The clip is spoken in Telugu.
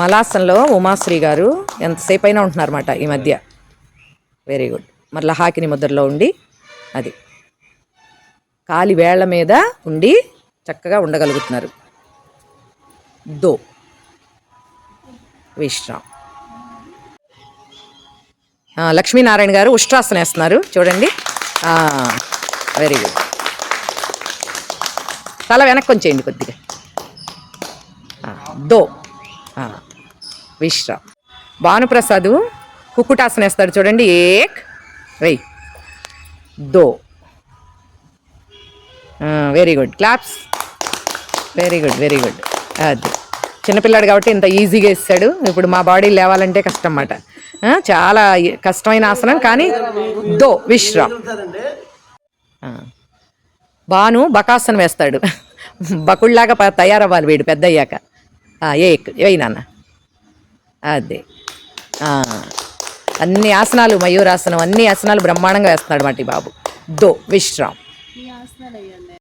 మలాసంలో ఉమాశ్రీ గారు ఎంతసేపు అయినా ఉంటున్నారన్నమాట ఈ మధ్య. వెరీ గుడ్ మరలా హాకిని ముద్రలో ఉండి అది. కాలి వేళ్ళ మీద ఉండి చక్కగా ఉండగలుగుతున్నారు. దో. విశ్రామ్ లక్ష్మీనారాయణ గారు ఉష్ట్రాసన వేస్తున్నారు. చూడండి. వెరీ గుడ్ తల వెనక్కి చేయండి కొద్దిగా. దో. విశ్రామ్ భానుప్రసాద్ కుక్కుటాసన వేస్తాడు చూడండి. ఏక్ వెయ్ దో. Very good claps very good very good అది. చిన్నపిల్లాడు కాబట్టి ఇంత ఈజీగా ఇస్తాడు. ఇప్పుడు మా బాడీ లేవాలంటే కష్టం అన్నమాట చాలా కష్టమైన ఆసనం కానీ దో విశ్రామ్ బాను బకాసనం వేస్తాడు. బకుళ్ళలాగా తయారవ్వాలి వీడు పెద్ద అయ్యాక ఏక్ వేయి నాన్న. అదే. అన్ని ఆసనాలు మయూరాసనం అన్ని ఆసనాలు బ్రహ్మాండంగా వేస్తున్నాడు మాట బాబు. దో విశ్రామ్